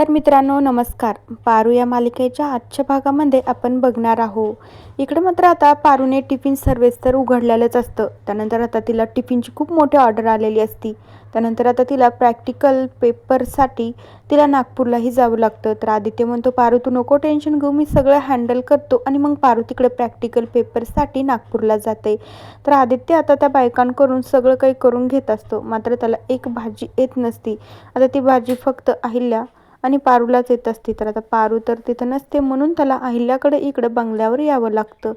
तर मित्रांनो नमस्कार. पारू या मालिकेच्या आजच्या भागामध्ये आपण बघणार आहोत. इकडे मात्र आता पारूने टिफिन सर्व्हिस तर उघडलेलंच असतं. त्यानंतर आता तिला टिफिनची खूप मोठी ऑर्डर आलेली असती. त्यानंतर आता तिला प्रॅक्टिकल पेपरसाठी तिला नागपूरलाही जावं लागतं. तर आदित्य म्हणतो पारू तू नको टेन्शन घेऊ. मी सगळं हँडल करतो आणि मग पारू तिकडे प्रॅक्टिकल पेपरसाठी नागपूरला जाते. तर आदित्य आता त्या बायकांकडून सगळं काही करून घेत असतो. मात्र त्याला एक भाजी येत नसती. आता ती भाजी फक्त अहिल्या आणि पारूलाच येत असते. तर आता पारू तर तिथं नसते म्हणून त्याला अहिल्याकडे इकडं बंगल्यावर यावं लागतं.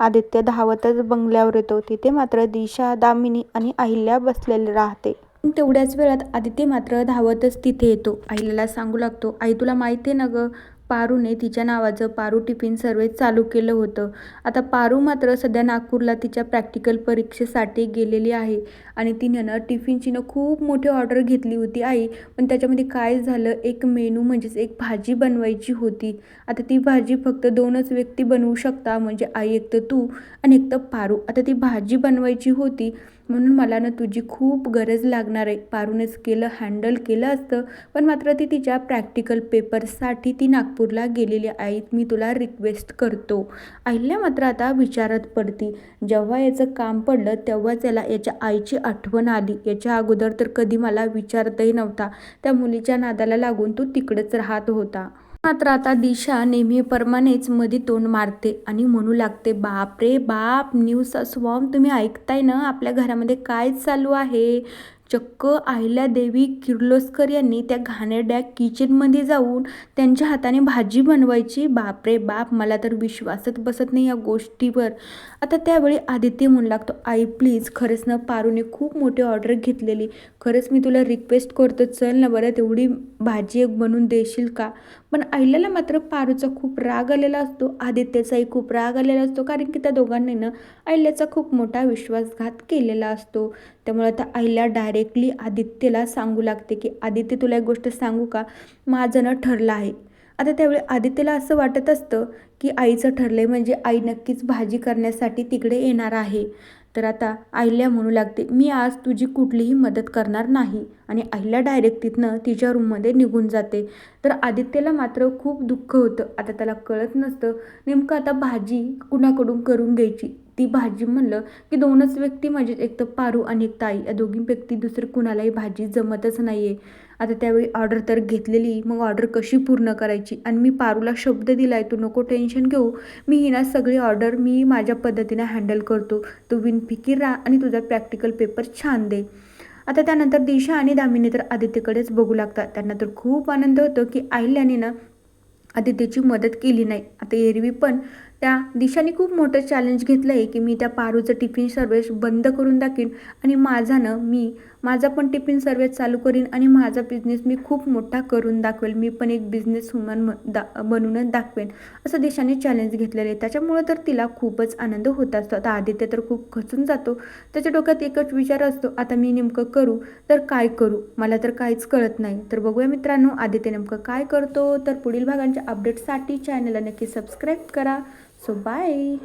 आदित्य धावतच बंगल्यावर येतो. तिथे मात्र दिशा दामिनी आणि अहिल्या बसलेले राहते. तेवढ्याच वेळात आदित्य मात्र धावतच तिथे येतो. अहिल्याला सांगू लागतो आई तुला माहिती आहे ना गं पारूने तिच्या नावाचं पारू टिफिन सर्व्हिस चालू केलं होतं. आता पारू मात्र सध्या नागपूरला तिच्या प्रॅक्टिकल परीक्षेसाठी गेलेली आहे आणि तिनं ना टिफिनची ना खूप मोठी ऑर्डर घेतली होती आई. पण त्याच्यामध्ये काय झालं? एक मेनू म्हणजेच एक भाजी बनवायची होती. आता ती भाजी फक्त दोनच व्यक्ती बनवू शकता म्हणजे आई एक तर तू आणि एक तर पारू. आता ती भाजी बनवायची होती म्हणून मला ना तुझी खूप गरज लागणार आहे. पारूनच केलं हँडल केलं असतं पण मात्र ती तिच्या प्रॅक्टिकल पेपरसाठी ती नागपूरला गेलेली आहेत. मी तुला रिक्वेस्ट करतो. अहिल्या मात्र आता विचारत पडती. जेव्हा याचं काम पडलं तेव्हाच याला याच्या आईची आठवण आली. याच्या अगोदर तर कधी मला विचारतही नव्हता. त्या मुलीच्या नादाला लागून तो तिकडेच राहत होता. मात्र आता दिशा नेहमीप्रमाणेच मध्ये तोंड मारते आणि म्हणू लागते बाप रे बाप न्यूज स्वॉम तुम्ही ऐकताय ना आपल्या घरामध्ये काय चालू आहे? चक्क अहिल्यादेवी किर्लोस्कर यांनी त्या घाणेरड्या किचनमध्ये जाऊन त्यांच्या हाताने भाजी बनवायची. बाप रे बाप मला तर विश्वासच बसत नाही या गोष्टीवर. आता त्यावेळी आदित्य म्हणू लागतो आई प्लीज खरंच ना पारूने खूप मोठी ऑर्डर घेतलेली. खरंच मी तुला रिक्वेस्ट करतो चल ना बरं तेवढी भाजी एक बनवून देशील का? पण अहिल्याला मात्र पारूचा खूप राग आलेला असतो. आदित्यचाही खूप राग आलेला असतो. कारण की त्या दोघांनी ना अहिल्याचा खूप मोठा विश्वासघात केलेला असतो. त्यामुळे आता अहिल्या डायरेक्टली आदित्यला सांगू लागते की आदित्य तुला एक गोष्ट सांगू का? माझं ना ठरलं आहे. आता त्यावेळी आदित्यला असं वाटत असतं की आईचं ठरलं आहे म्हणजे आई नक्कीच भाजी करण्यासाठी तिकडे येणार आहे. तर आता अहिल्या म्हणू लागते मी आज तुझी कुठलीही मदत करणार नाही. आणि अहिल्या डायरेक्ट तिथनं तिच्या रूममध्ये निघून जाते. तर आदित्यला मात्र खूप दुःख होतं. आता त्याला कळत नसतं नेमकं आता भाजी कुणाकडून करून घ्यायची? ती भाजी म्हणलं की दोनच व्यक्ती म्हणजे एक तर पारू आणि एक ताई. या दोघींपैकी दुसरं कुणालाही भाजी जमतच नाही आहे आता त्यावेळी ऑर्डर तर घेतलेली मग ऑर्डर कशी पूर्ण करायची? आणि मी पारूला शब्द दिला आहे तू नको टेन्शन घेऊ. मी ही ना सगळी ऑर्डर मी माझ्या पद्धतीने हँडल करतो. तू विनफिकीर राहा आणि तुझा प्रॅक्टिकल पेपर छान दे. आता त्यानंतर दिशा आणि दामिनी तर आदित्यकडेच बघू लागतात. त्यांना तर खूप आनंद होतो की आहिल्याने ना आदित्यची मदत केली नाही. आता एरवी पण त्या दिशाने खूप मोठं चॅलेंज घेतलं आहे की मी त्या पारूचं टिफिन सर्व्हिस बंद करून दाखवीन आणि माझा ना मी माझा पण टिफिन सर्व्हिस चालू करीन आणि माझा बिझनेस मी खूप मोठा करून दाखवेल. मी पण एक बिझनेस वुमन दा बनवूनच दाखवेन. असं दिशाने चॅलेंज घेतलेलं आहे. त्याच्यामुळं तर तिला खूपच आनंद होत असतो. आता आदित्य तर खूप खचून जातो. त्याच्या डोक्यात एकच विचार असतो आता मी नेमकं करू तर काय करू? मला तर काहीच कळत नाही. तर बघूया मित्रांनो आदित्य नेमकं काय करतो? तर पुढील भागांच्या अपडेटसाठी चॅनलला नक्की सबस्क्राईब करा. So, bye!